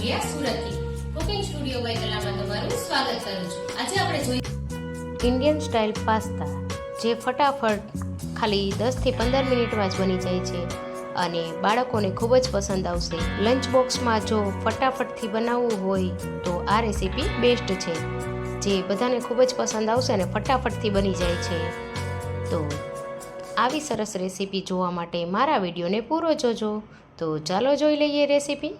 મોઢિયા સુરતથી. Cooking studio by તમારું સ્વાગત કરું છું. આજે આપણે જોઈ ઇન્ડિયન સ્ટાઇલ પાસ્તા, જે ફટાફટ ખાલી દસથી પંદર મિનિટમાં જ બની જાય છે અને બાળકોને ખૂબ જ પસંદ આવશે. લંચ બોક્સમાં જો ફટાફટથી બનાવવું હોય તો આ રેસીપી બેસ્ટ છે, જે બધાને ખૂબ જ પસંદ આવશે અને ફટાફટથી બની જાય છે. તો આવી સરસ રેસીપી જોવા માટે મારા વિડીયોને પૂરો જોજો. તો ચાલો જોઈ લઈએ રેસીપી.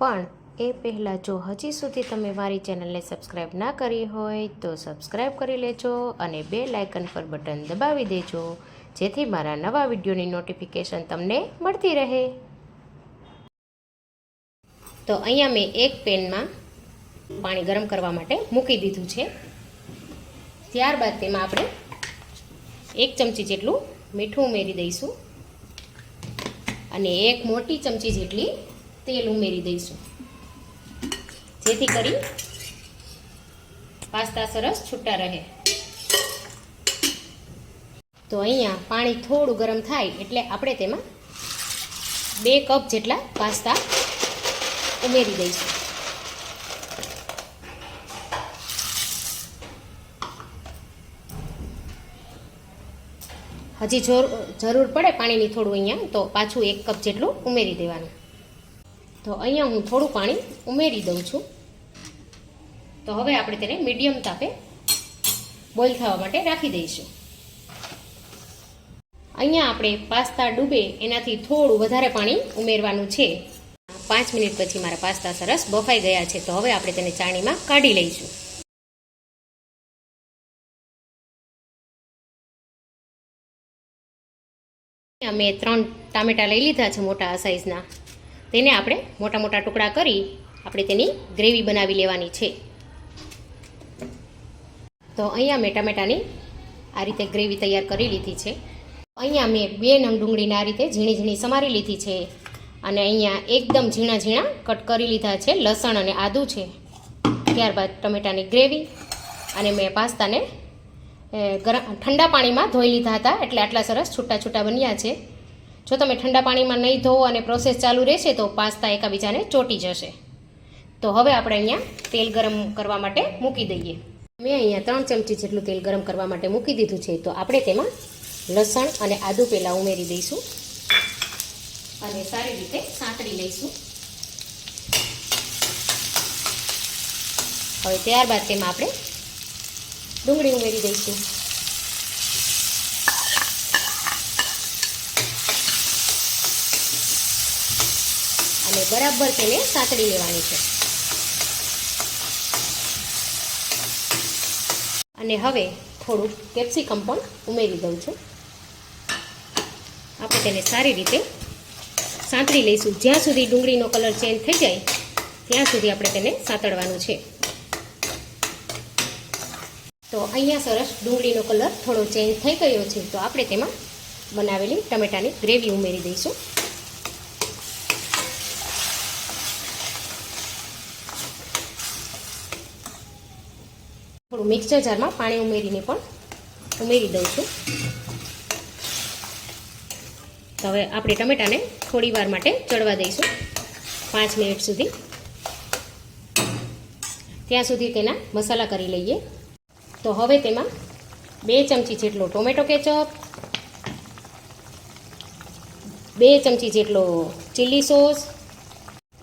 પણ એ પહેલાં જો હજી સુધી તમે મારી ચેનલને સબસ્ક્રાઈબ ના કરી હોય તો સબસ્ક્રાઈબ કરી લેજો અને બે લાઇકન પર બટન દબાવી દેજો, જેથી મારા નવા વિડીયોની નોટિફિકેશન તમને મળતી રહે. તો અહીંયા મેં એક પેનમાં પાણી ગરમ કરવા માટે મૂકી દીધું છે. ત્યારબાદ તેમાં આપણે એક ચમચી જેટલું મીઠું ઉમેરી દઈશું. અને એક મોટી ચમચી જેટલી તેલ ઉમેરી દઈશું. જેથી કરી પાસ્તા સરસ છૂટા રહે. તો અહીંયા પાણી થોડું ગરમ થાય એટલે આપણે તેમાં બે કપ જેટલા પાસ્તા ઉમેરી દઈશું. હજી જોર, જરૂર પડે પાણીની થોડું અહીંયા, તો પાછું એક કપ જેટલું ઉમેરી દેવાનું. તો અહીંયા હું થોડું પાણી ઉમેરી દઉં છું. તો હવે આપણે તેને મીડિયમ તાપે બોઇલ થવા માટે રાખી દઈશું. અહીંયા આપણે પાસ્તા ડૂબે એનાથી થોડું વધારે પાણી ઉમેરવાનું છે. પાંચ મિનિટ પછી મારા પાસ્તા સરસ બફાઈ ગયા છે, તો હવે આપણે તેને ચાણીમાં કાઢી લઈશું. મેં ત્રણ ટામેટા લઈ લીધા છે, મોટા સાઈઝના તેને આપણે મોટા મોટા ટુકડા કરી આપણે તેની ગ્રેવી બનાવી લેવાની છે. તો અહીંયા મેં ટમેટાની આ રીતે ગ્રેવી તૈયાર કરી લીધી છે. અહીંયા મેં બે નંગ ડુંગળીને આ રીતે ઝીણી ઝીણી સમારી લીધી છે અને અહીંયા એકદમ ઝીણા ઝીણા કટ કરી લીધા છે લસણ અને આદું છે. ત્યારબાદ ટમેટાની ગ્રેવી અને મેં પાસ્તાને ગરમ ઠંડા પાણીમાં ધોઈ લીધા હતા એટલે આટલા સરસ છૂટા છૂટા બન્યા છે. જો તમે ઠંડા પાણીમાં નહીં ધોવો અને પ્રોસેસ ચાલુ રહેશે તો પાસ્તા એકાબીજાને ચોટી જશે. તો હવે આપણે અહીંયા તેલ ગરમ કરવા માટે મૂકી દઈએ. મેં અહીંયા ત્રણ ચમચી જેટલું તેલ ગરમ કરવા માટે મૂકી દીધું છે. તો આપણે તેમાં લસણ અને આદુ પહેલાં ઉમેરી દઈશું. અને સારી રીતે સાંતળી લઈશું. હવે ત્યારબાદ તેમાં આપણે ડુંગળી ઉમેરી દઈશું. બરાબર તેને સાંતળી લેવાની છે. અને હવે થોડુંક કેપ્સિકમ પણ ઉમેરી દઉં છું. આપણે તેને સારી રીતે સાંતળી લઈશું. જ્યાં સુધી ડુંગળીનો કલર ચેન્જ થઈ જાય, ત્યાં સુધી આપણે તેને સાંતળવાનું છે. તો અહીંયા સરસ ડુંગળીનો કલર થોડો ચેન્જ થઈ ગયો છે. તો આપણે તેમાં બનાવેલી ટમેટાની ગ્રેવી ઉમેરી દઈશું. થોડું મિક્સર જારમાં પાણી ઉમેરીને પણ ઉમેરી દઉં છું. તો હવે આપણે ટમેટાને થોડી વાર માટે ચડવા દઈશું પાંચ મિનિટ સુધી. ત્યાં સુધી તેના મસાલા કરી લઈએ. તો હવે તેમાં બે ચમચી જેટલો ટોમેટો કેચઅપ, બે ચમચી જેટલો ચીલી સોસ,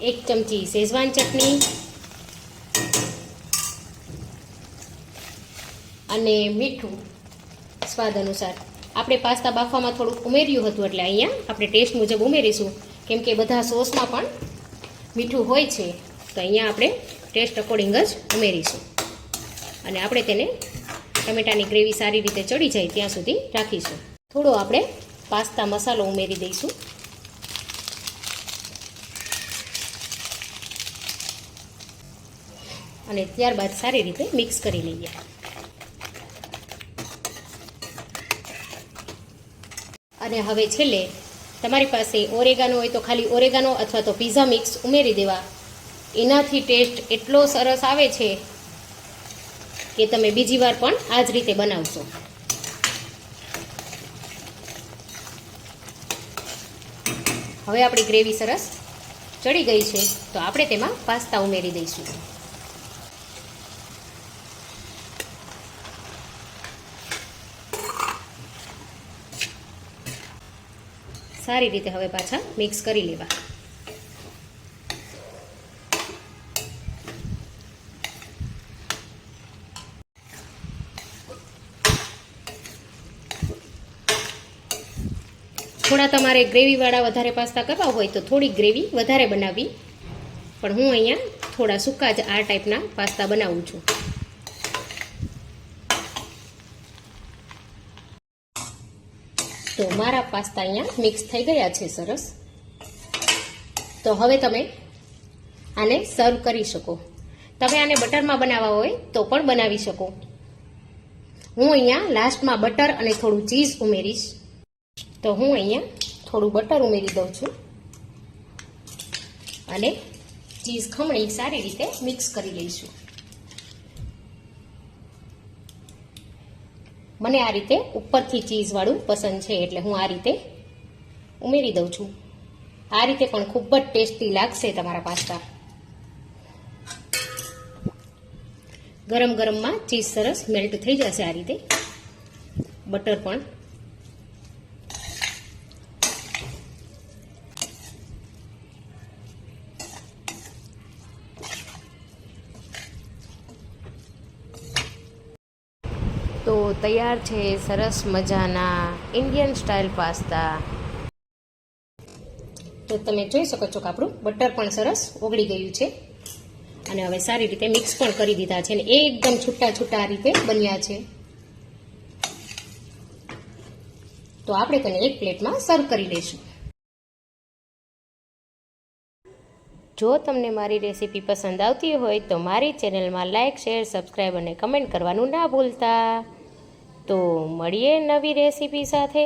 એક ચમચી શેઝવાન ચટણી અને મીઠું સ્વાદ અનુસાર. આપણે પાસ્તા બાફવામાં થોડુંક ઉમેર્યું હતું એટલે અહીંયા આપણે ટેસ્ટ મુજબ ઉમેરીશું. કેમ કે બધા સોસમાં પણ મીઠું હોય છે. તો અહીંયા આપણે ટેસ્ટ અકોર્ડિંગ જ ઉમેરીશું. અને આપણે તેને ટમેટાની ગ્રેવી સારી રીતે ચડી જાય ત્યાં સુધી રાખીશું. થોડો આપણે પાસ્તા મસાલો ઉમેરી દઈશું. અને ત્યારબાદ સારી રીતે મિક્સ કરી લઈએ. અને હવે છેલ્લે, તમારી પાસે ઓરેગાનો હોય તો ખાલી ઓરેગાનો અથવા તો પીઝા મિક્સ ઉમેરી દેવા. એનાથી ટેસ્ટ એટલો સરસ આવે છે કે તમે બીજી વાર પણ આ જ રીતે બનાવશો. હવે આપણી ગ્રેવી સરસ ચડી ગઈ છે, તો આપણે તેમાં પાસ્તા ઉમેરી દઈશું. સારી રીતે હવે પાછા મિક્સ કરી લેવા. થોડા તમારે ગ્રેવીવાળા વધારે પાસ્તા કરવા હોય તો થોડી ગ્રેવી વધારે બનાવવી પણ હું અહીંયા થોડા સૂકા જ આ ટાઈપના પાસ્તા બનાવું છું. તો મારા પાસ્તા અહીંયા મિક્સ થઈ ગયા છે સરસ. તો હવે તમે આને સર્વ કરી શકો. તમે આને બટરમાં બનાવવા હોય તો પણ બનાવી શકો. હું અહીંયા લાસ્ટમાં બટર અને થોડું ચીઝ ઉમેરીશ. તો હું અહીંયા થોડું બટર ઉમેરી દઉં છું. અને ચીઝ ખમણી સારી રીતે મિક્સ કરી લઈશું. મને આ રીતે ઉપરથી ચીઝવાળું પસંદ છે એટલે હું આ રીતે ઉમેરી દઉં છું. આ રીતે પણ ખૂબ જ ટેસ્ટી લાગશે તમારા પાસ્તા. ગરમ ગરમમાં ચીઝ સરસ મેલ્ટ થઈ જશે આ રીતે. બટર પણ તો તૈયાર છે સરસ મજાના ઇન્ડિયન સ્ટાઇલ પાસ્તા તો તમે જોઈ શકો છો કે આપણું બટર પણ સરસ ઓગળી ગયું છે. અને હવે સારી રીતે મિક્સ પણ કરી દીધા છે અને એકદમ છૂટા છૂટા રીતે બન્યા છે. તો આપણે તેને એક પ્લેટમાં સર્વ કરી લઈશું. જો તમને મારી રેસીપી પસંદ આવતી હોય તો મારી ચેનલમાં લાઇક શેર સબસ્ક્રાઈબ અને કમેન્ટ કરવાનું ના ભૂલતા. તો મળીએ નવી રેસીપી સાથે.